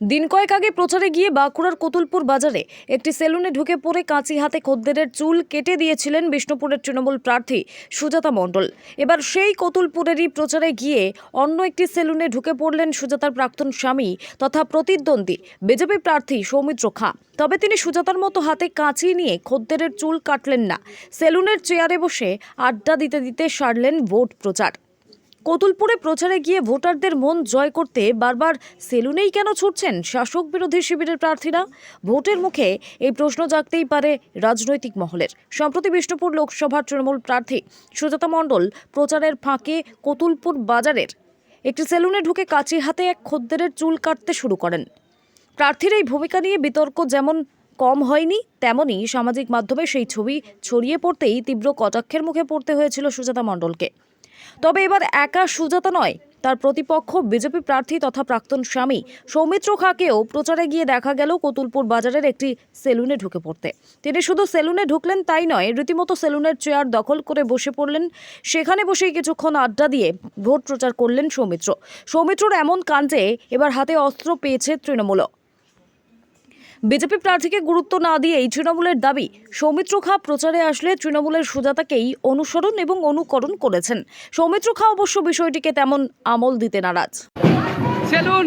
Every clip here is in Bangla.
দিন কয়েক আগে প্রচারে গিয়ে বাঁকুড়ার কতুলপুর বাজারে একটি সেলুনে ঢুকে পড়ে কাঁচি হাতে খদ্দেরের চুল কেটে দিয়েছিলেন বিষ্ণুপুরের তৃণমূল প্রার্থী সুজাতা মণ্ডল। এবার সেই কতুলপুরেরই প্রচারে গিয়ে অন্য একটি সেলুনে ঢুকে পড়লেন সুজাতার প্রাক্তন স্বামী তথা প্রতিদ্বন্দ্বী বিজেপি প্রার্থী সৌমিত্র খাঁ। তবে তিনি সুজাতার মতো হাতে কাঁচি নিয়ে খদ্দেরের চুল কাটলেন না। সেলুনের চেয়ারে বসে আড্ডা দিতে দিতে সারলেন ভোট প্রচার। কতুলপুরে প্রচারে গিয়ে ভোটারদের মন জয় করতে বারবার সেলুনেই কেন ছুটছেন শাসক বিরোধী শিবিরের প্রার্থীরা? ভোটের মুখে এই প্রশ্ন জাগতেই পারে রাজনৈতিক মহলের। সম্প্রতি বিষ্ণুপুর লোকসভার তৃণমূল প্রার্থী সুজাতা মণ্ডল প্রচারের ফাঁকে কতুলপুর বাজারের একটি সেলুনে ঢুকে কাঁচি হাতে এক খদ্দেরের চুল কাটতে শুরু করেন। প্রার্থীর এই ভূমিকা নিয়ে বিতর্ক যেমন কম হয়নি তেমনই সামাজিক মাধ্যমে সেই ছবি ছড়িয়ে পড়তেই তীব্র কটাক্ষের মুখে পড়তে হয়েছিল সুজাতা মণ্ডলকে। তবে এবার একা সুজাতা নয়, তার প্রতিপক্ষ বিজেপি প্রার্থী তথা প্রাক্তন স্বামী সৌমিত্র খাকেও প্রচারে গিয়ে দেখা গেল কতুলপুর বাজারের একটি সেলুনে ঢুকে পড়তে। তিনি শুধু সেলুনে ঢুকলেন তাই নয়, রীতিমতো সেলুনের চেয়ার দখল করে বসে পড়লেন। সেখানে বসেই কিছুক্ষণ আড্ডা দিয়ে ভোট প্রচার করলেন সৌমিত্র। সৌমিত্রর এমন কাণ্ডে এবার হাতে অস্ত্র পেয়েছে তৃণমূলও। বিজেপি প্রার্থীকে গুরুত্ব না দিয়েই তৃণমূলের দাবি সৌমিত্র খা প্রচারে আসলে তৃণমূলের সুজাতাকেই অনুসরণ এবং অনুকরণ করেছেন। সৌমিত্র খা অবশ্য বিষয়টিকে তেমন আমল দিতে নারাজ। সেলুন।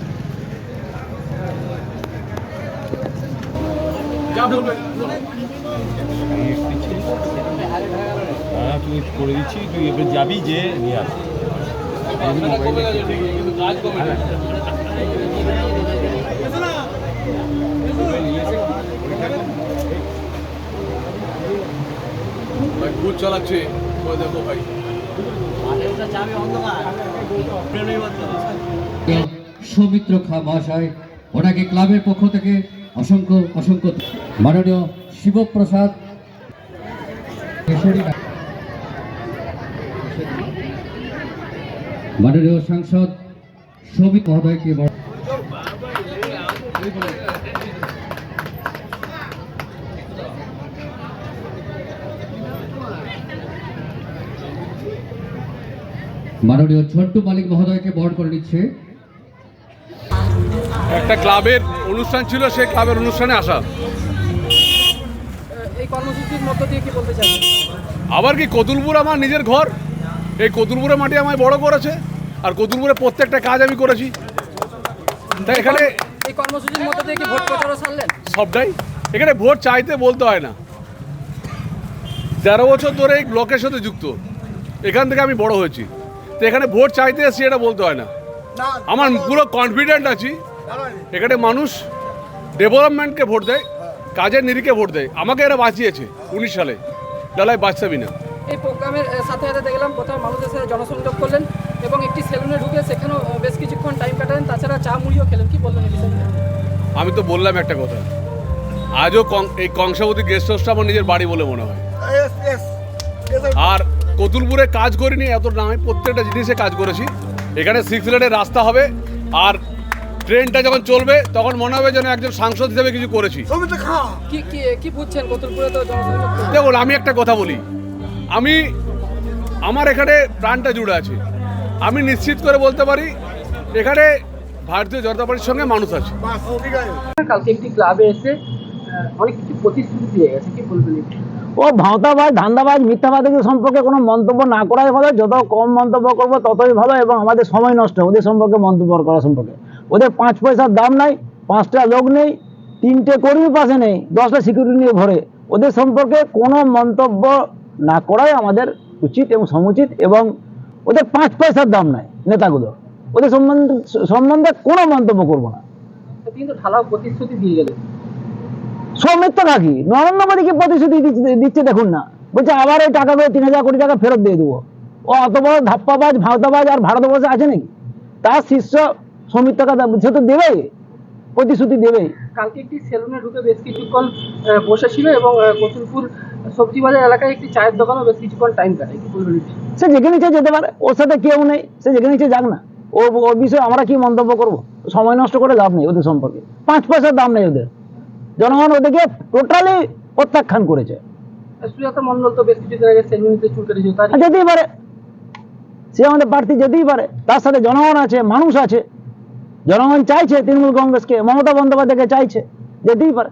হ্যাঁ তুই করে দিচ্ছি তুই এবার যাবি যে নিয়ে আসবি চালাচ্ছে। দেখো ভাই। সৌমিত্র খা মহাশয় ওনাকে ক্লাবের পক্ষ থেকে অসংখ্য অসংখ্য মাননীয় শিবপ্রসাদ মাননীয় সাংসদ সৌমিত মহোদয়কে মাননীয় ঝন্টু মালিক মহোদয়কে বরণ করে নিচ্ছে। একটা ক্লাবের অনুষ্ঠান ছিল, সেই ক্লাবের অনুষ্ঠানে আসা। কর্মসূচির মধ্য দিয়ে কি বলতে চাই আবার কি কতুলপুর আমার নিজের ঘর? এই কতুলপুরের মাটি আমায় বড় করেছে আর কতুলপুরে প্রত্যেকটা কাজ আমি করেছি। তাই এখানে এই কর্মসূচির মধ্য দিয়ে কি ভোট প্রচারও সারলেন? সবটাই। এখানে ভোট চাইতে বলতে হয় না। তেরো বছর ধরে এই ব্লকের সাথে যুক্ত। এখান থেকে আমি বড় হয়েছি। তো এখানে ভোট চাইতে এসছি এটা বলতে হয় না। আমার পুরো কনফিডেন্ট আছি। এখানে। মানুষ ডেভেলপমেন্টকে ভোট দেয়। কাজের নিরিখে ভোট দেয়। আমাকে এরা বাঁচিয়েছে উনিশ সালে। লালাই বাঁচতাবি না। এই প্রোগ্রামের সাথে সাথে দেখলাম কোথাও মানুষের সাথে জনসংযোগ করলেন এবং একটি সেলুনে ঢুকে সেখানেও বেশ কিছুক্ষণ টাইম কাটালেন। তাছাড়া চা মুড়িও খেলেন। কি বললেন আমি তো বললাম একটা কথা। আজও এই কংসাবতী গেস্ট হাউসটা আমার নিজের বাড়ি বলে মনে হয়। আর কতুলপুরে কাজ করিনি এত না আমি প্রত্যেকটা জিনিসে কাজ করেছি। এখানে সিক্স লেনের রাস্তা হবে। আর ট্রেনটা যখন চলবে তখন মনে হবে যেন একজন সাংসদ হিসেবে কিছু করেছি। কি কি কি বুঝছেন? কতুলপুরে তো দেখুন আমি একটা কথা বলি। আমি আমার এখানে প্রাণটা জুড়ে আছে। আমি নিশ্চিত করে বলতে পারি এখানে ভারতীয় জনতা পার্টির সঙ্গে মানুষ আছে। কালকে একটি ক্লাবে এসে অনেক কিছু প্রতিশ্রুতি দিয়ে গেছে। কি বলবেন ও ভাঁওতাবাজ ধান্দাবাজ মিথ্যাবাদী সম্পর্কে কোনো মন্তব্য না করাই ভালো। যত কম মন্তব্য করব ততই ভালো এবং আমাদের সময় নষ্ট ওদের সম্পর্কে মন্তব্য করা সম্পর্কে। ওদের পাঁচ পয়সার দাম নাই পাঁচটা লোক নেই তিনটে কর্মী পাশে নেই দশটা সিকিউরিটি নিয়ে ভরে। ওদের সম্পর্কে কোনো মন্তব্য না করাই আমাদের উচিত এবং সমুচিত এবং ওদের পাঁচ পয়সার দাম নাই নেতাগুলো ওদের সম্বন্ধে সম্বন্ধে কোনো মন্তব্য করব না। কিন্তু ঢালাও প্রতিশ্রুতি দিয়ে গেলেন সৌমিত্র নরেন্দ্র মোদীকে প্রতিশ্রুতি দিচ্ছে- দেখুন না। বলছে আবার এই টাকাগুলো তিন হাজার কোটি টাকা ফেরত দিয়ে দেবো। ও অত বড় ধাপ্পাবাজ ভাওতাবাজ আর ভারতবর্ষে আছে নাকি? তার শিষ্য সৌমিত্র কাকা সে তো দেবেই প্রতিশ্রুতি দেবেই। কালকে একটি সেলুনে ঢুকে বেশ কিছুক্ষণ বসেছিল এবং কতুলপুর সবজি বাজার এলাকায় একটি চায়ের দোকানও বেশ কিছুক্ষণ টাইম কাটায় কি বলবেন এটি? সে যেখানে ইচ্ছে যেতে পারে ওর সাথে কেউ নেই সে যেখানে ইচ্ছে যাক না। ও ওর বিষয়ে আমরা কি মন্তব্য করব? সময় নষ্ট করে লাভ নেই ওদের সম্পর্কে। পাঁচ পয়সার দাম নেই ওদের। জনগণ ওদেরকে টোটালি প্রত্যাখ্যান করেছে। সুজাতা মন্ডল তো বেশ কিছুদিন আগে সেলুনিতে চুল কেটেছিল যেতেই পারে। সে আমাদের প্রার্থী যেতেই পারে। তার সাথে জনগণ আছে মানুষ আছে। জনগণ চাইছে তৃণমূল কংগ্রেসকে মমতা বন্দ্যোপাধ্যায়কে চাইছে যেতেই পারে।